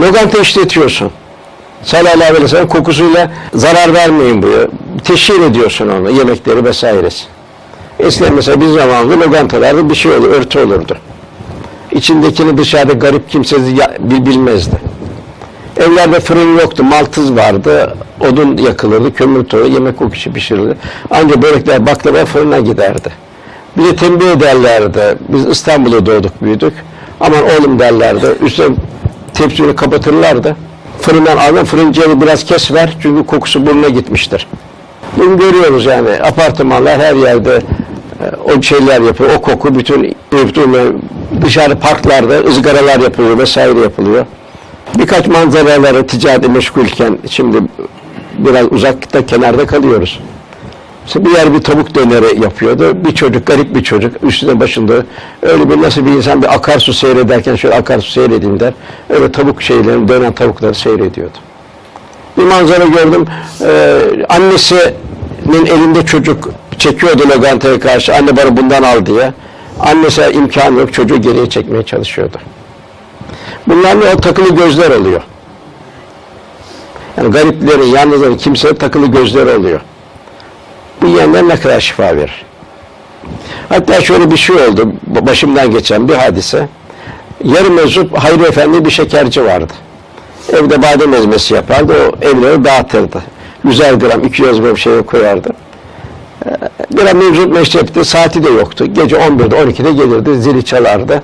Lokanta işletiyorsun. Sallallahu aleyhi ve kokusuyla zarar vermeyin buyuruyor. Teşhir ediyorsun onu, yemekleri vesairesi. Eskiden mesela bir zamanında lokantalarda bir şey olur, örtü olurdu. İçindekini dışarıda garip kimse bilmezdi. Evlerde fırın yoktu, maltız vardı, odun yakılırdı, kömür tozu, yemek kokusu pişirildi. Ancak börekler, baklava fırına giderdi. Bir de tembih ederlerdi. Biz İstanbul'da doğduk, büyüdük. Aman oğlum derlerdi. Üstüne tepsini kapatırlardı. Fırından alın, fırıncıya biraz kes ver çünkü kokusu burnuna gitmiştir. Bunu görüyoruz yani apartmanlar her yerde e, o şeyler yapıyor. O koku bütün dışarı parklarda ızgaralar yapılıyor vesaire yapılıyor. Birkaç manzaraları ticarete meşgulken şimdi biraz uzakta kenarda kalıyoruz. Bir yer bir tavuk döneri yapıyordu. Bir çocuk, garip bir çocuk üstüne başında öyle bir nasıl bir insan bir akarsu seyrederken şöyle akarsu seyredeyim der. Öyle tavuk şeylerini, dönen tavukları seyrediyordu. Bir manzara gördüm. Ee, annesinin elinde çocuk çekiyordu lokantaya karşı. Anne bana bundan al diye. Annesi imkanı yok. Çocuğu geriye çekmeye çalışıyordu. Bunlar ne? O takılı gözler oluyor. Yani gariplerin, yalnızların kimseye takılı gözler oluyor. Bu yiyenler ne kadar şifa verir. Hatta şöyle bir şey oldu. Başımdan geçen bir hadise. Yarım meczup Hayri Efendi bir şekerci vardı. Evde badem ezmesi yapardı. O evleri dağıtırdı. 100 gram, 200 gram şey koyardı. Ee, Bir mevcut meşrepti. Saati de yoktu. Gece 11'de 12'de gelirdi. Zili çalardı.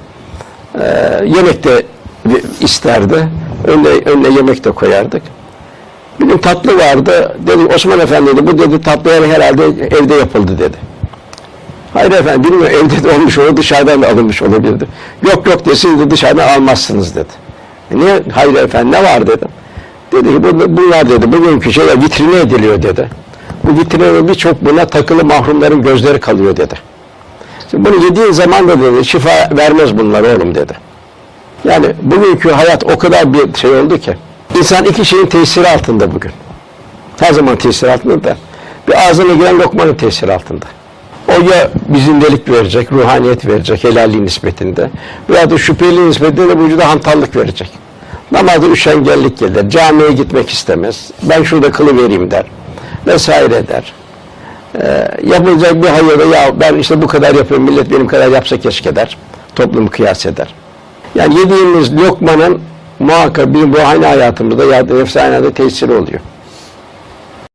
Ee, yemek de isterdi. Önüne, önüne yemek de koyardık. Bir gün tatlı vardı. Dedi Osman Efendi dedi, bu dedi tatlı yani herhalde evde yapıldı dedi. Hayır efendim bilmiyorum evde de olmuş olur dışarıdan da alınmış olabilirdi. Yok yok desin de dışarıdan almazsınız dedi. E niye? Hayır efendim ne var dedim. Dedi ki "Bu- bunlar dedi bugünkü şeyler vitrine ediliyor dedi. Bu vitrine birçok buna takılı mahrumların gözleri kalıyor dedi. Şimdi bunu yediğin zaman da dedi şifa vermez bunlar oğlum dedi. Yani bugünkü hayat o kadar bir şey oldu ki insan iki şeyin tesiri altında bugün. Her zaman tesir altında da bir ağzına giren lokmanın tesiri altında. O ya bir zindelik verecek, ruhaniyet verecek helalliği nispetinde veya da şüpheli nispetinde de vücuda hantallık verecek. Namazda üşengellik gelir, camiye gitmek istemez, ben şurada kılı vereyim der vesaire der. Ee, yapılacak bir hayırda ya ben işte bu kadar yapıyorum, millet benim kadar yapsa keşke der. Toplum kıyas eder. Yani yediğimiz lokmanın muhakkak bir ruhani hayatımızda ya da nefsi hayatında tesiri oluyor.